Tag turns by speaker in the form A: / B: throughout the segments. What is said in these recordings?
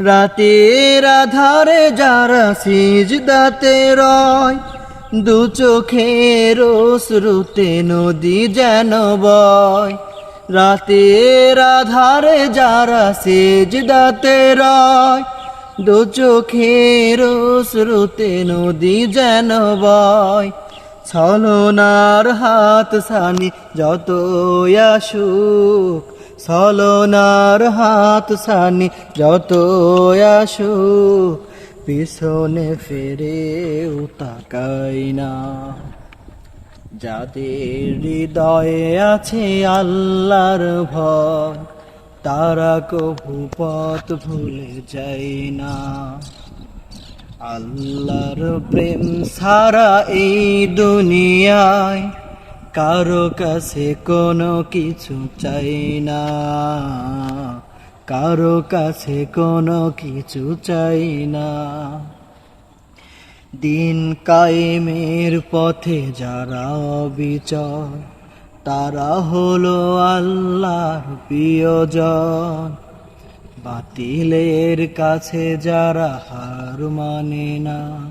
A: রাতের আধারে যারা সিজদাতে রয়, দু চোখের শ্রুতে নদী যেন বয়। রাতের আধারে যারা সিজদাতে রয়, দু চোখের শ্রুতে নদী যেন বয়। ছলনার হাত সানি যত আসুক ছলনার হাত সানি যত আসুক পিছনে ফেরেও তাকাই না। যাদের হৃদয়ে আছে আল্লাহর ভয়, তারা কভু পথ ভুলে যায় না। আল্লাহর প্রেম সারা এই দুনিয়ায় কারও কাছে কোনো কিছু চাই না। কারও কাছে কোনো কিছু চাই না। দিন কায়েমের পথে যারা অবিচর তারা হলো আল্লাহর প্রিয়জন। বাতিলের কাছে যারা হার মানে না।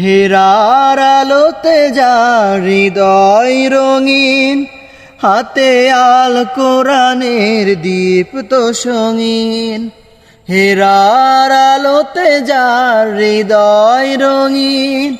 A: হেরার আলোতে যা হৃদয় রঙিন, হাতে আল কোরআনের দীপ্ত সঙ্গীন। হেরার আলোতে যা হৃদয় রঙিন,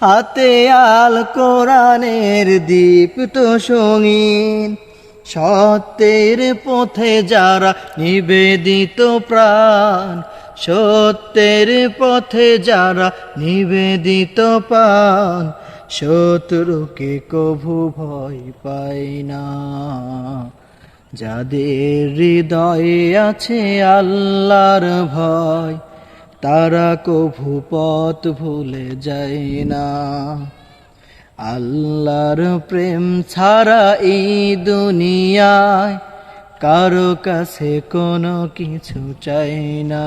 A: হাতে আল কোরআনের দীপ্ত সঙ্গীন। সত্যের পথে যারা নিবেদিত প্রাণ সত্যের পথে যারা নিবেদিত পান, শত্রুকে কভু ভয় পায় না। যাদের হৃদয়ে আছে আল্লাহর ভয়, তারা কভু পথ ভুলে যায় না। আল্লাহর প্রেম ছাড়া এই দুনিয়ায় কারও কাছে কোনো কিছু চাই না।